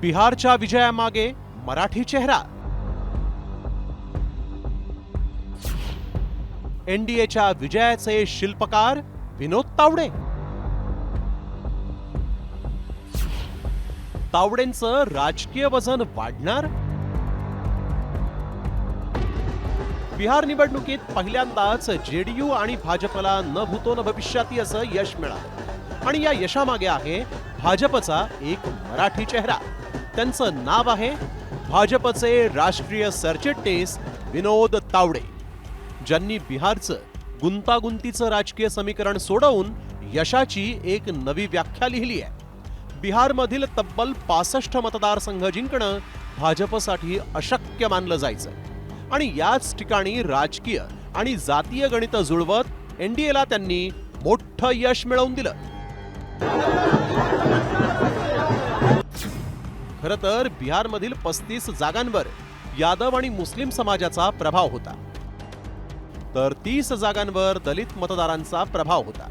बिहारच्या विजयामागे मराठी चेहरा. एनडीएच्या विजयाचे शिल्पकार विनोद तावडे. तावडेंचं राजकीय वजन वाढणार? बिहार निवडणुकीत पहिल्यांदाच जेडीयू आणि भाजपला न भूतो न भविष्याती असं यश मिळालं. आणि या यशामागे आहे भाजपचा एक मराठी चेहरा. त्यांचं नाव आहे भाजपचे राष्ट्रीय सरचिटणीस विनोद तावडे. ज्यांनी बिहारचं गुंतागुंतीचं राजकीय समीकरण सोडवून यशाची एक नवी व्याख्या लिहिली आहे. बिहारमधील तब्बल पासष्ट मतदारसंघ जिंकणं भाजपसाठी अशक्य मानलं जायचं. आणि याच ठिकाणी राजकीय आणि जातीय गणित जुळवत एनडीएला त्यांनी मोठं यश मिळवून दिलं. खरं तर बिहारमधील पस्तीस जागांवर यादव आणि मुस्लिम समाजाचा प्रभाव होता. तर तीस जागांवर दलित मतदारांचा प्रभाव होता.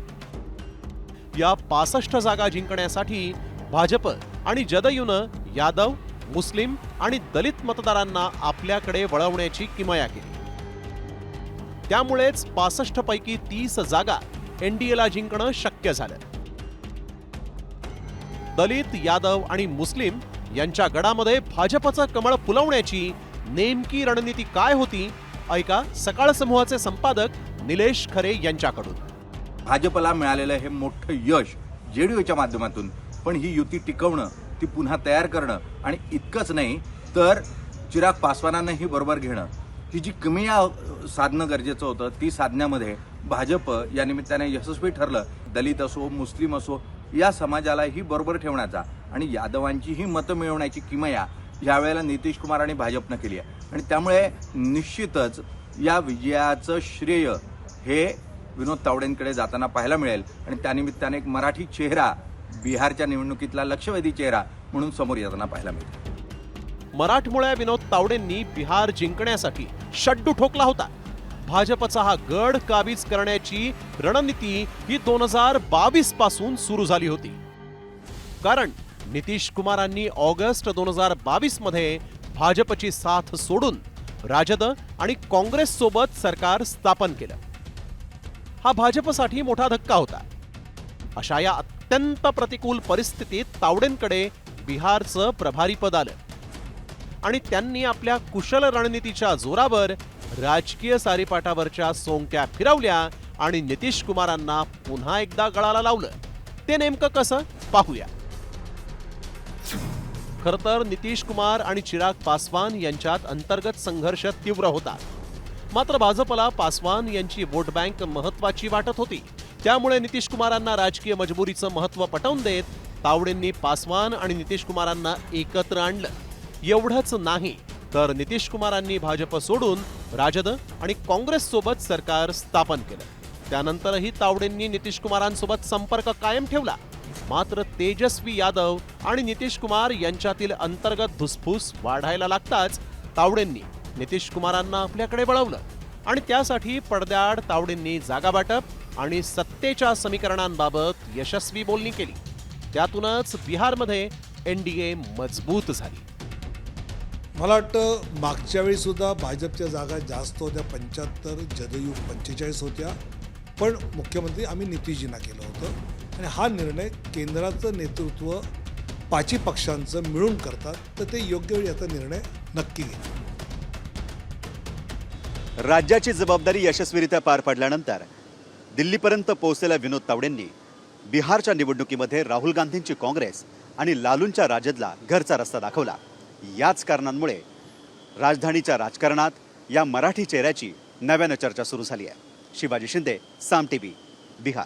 या पासष्ट जागा जिंकण्यासाठी भाजप आणि जदयूनं यादव मुस्लिम आणि दलित मतदारांना आपल्याकडे वळवण्याची किमया केली. त्यामुळेच पासष्ट पैकी तीस जागा एनडीएला जिंकणं शक्य झालं. दलित यादव आणि मुस्लिम यांच्या गडामध्ये भाजपचं कमळ फुलवण्याची नेमकी रणनीती काय होती? ऐका सकाळ समूहाचे संपादक निलेश खरे यांच्याकडून. भाजपला मिळालेलं हे मोठं यश जेडीयूच्या माध्यमातून पण ही युती टिकवणं ती पुन्हा तयार करणं आणि इतकंच नाही तर चिराग पासवानांनाही बरोबर घेणं. ही जी किमया साधणं गरजेचं होतं ती साधण्यामध्ये भाजप या निमित्ताने यशस्वी ठरलं. दलित असो मुस्लिम असो या समाजालाही बरोबर ठेवण्याचा आणि यादवांचीही मतं मिळवण्याची किमया यावेळेला नितीश कुमार आणि भाजपनं केली आहे. आणि त्यामुळे निश्चितच या विजयाचं श्रेय हे विनोद तावडेंकडे जाताना पाहायला मिळेल. आणि त्यानिमित्ताने एक मराठी चेहरा बिहारच्या निवडणुकीतला लक्षवेधी चेहरा म्हणून समोर येताना पाहायला मिळेल. मराठमोळ्या विनोद तावडेंनी बिहार जिंकण्यासाठी शड्डू ठोकला होता. भाजपचा हा गड काबीज करण्याची रणनीती ही दोन हजार बावीसपासून सुरू झाली होती. कारण नितीश कुमारांनी ऑगस्ट दोन हजार बावीसमध्ये भाजपची साथ सोडून राजद आणि काँग्रेस सोबत सरकार स्थापन केलं. हा भाजपसाठी मोठा धक्का होता. अशा या अत्यंत प्रतिकूल परिस्थितीत तावडेंकडे बिहारचं प्रभारीपद आलं. आणि त्यांनी आपल्या कुशल रणनीतीच्या जोरावर राजकीय सारीपाटावरच्या सोंगट्या फिरवल्या आणि नितीश कुमारांना पुन्हा एकदा गळाला लावलं. ते नेमकं कसं? पाहूया. खर तर नितीश कुमार आणि चिराग पासवान यांच्यात अंतर्गत संघर्ष तीव्र होता. मात्र भाजपला पासवान यांची वोट बँक महत्वाची वाटत होती. त्यामुळे नितीश कुमारांना राजकीय मजबुरीचं महत्त्व पटवून देत तावडेंनी पासवान आणि नितीश कुमारांना एकत्र आणलं. एवढंच नाही. तर नितीश कुमारांनी भाजप सोडून राजद आणि काँग्रेससोबत सरकार स्थापन केलं. त्यानंतरही तावडेंनी नितीश कुमारांसोबत संपर्क कायम ठेवला. मात्र तेजस्वी यादव आणि नितीश कुमार यांच्यातील अंतर्गत धुसफूस वाढायला लागताच तावडेंनी नितीश कुमारांना आपल्याकडे वळवलं आणि त्यासाठी पडद्याआड तावडेंनी जागा वाटप आणि सत्तेच्या समीकरणांबाबत यशस्वी बोलणी केली. त्यातूनच बिहारमध्ये एन डी ए मजबूत झाली. मला वाटतं मागच्या वेळीसुद्धा भाजपच्या जागा जास्त होत्या पंच्याहत्तर जदयू पंचेचाळीस होत्या. पण मुख्यमंत्री आम्ही नितीशजींना केलं होतं. आणि हा निर्णय केंद्राचं नेतृत्व पाची पक्षांचं मिळून करतात तर ते योग्य वेळी याचा निर्णय नक्की घेतात राज्याची जबाबदारी यशस्वीरित्या पार पाडल्यानंतर दिल्लीपर्यंत पोहोचलेल्या विनोद तावडेंनी बिहारच्या निवडणुकीमध्ये राहुल गांधींची काँग्रेस आणि लालूंच्या राजदला घरचा रस्ता दाखवला. याच कारणांमुळे राजधानीच्या राजकारणात या मराठी चेहऱ्याची नव्यानं चर्चा सुरू झाली आहे. शिवाजी शिंदे साम टी बिहार.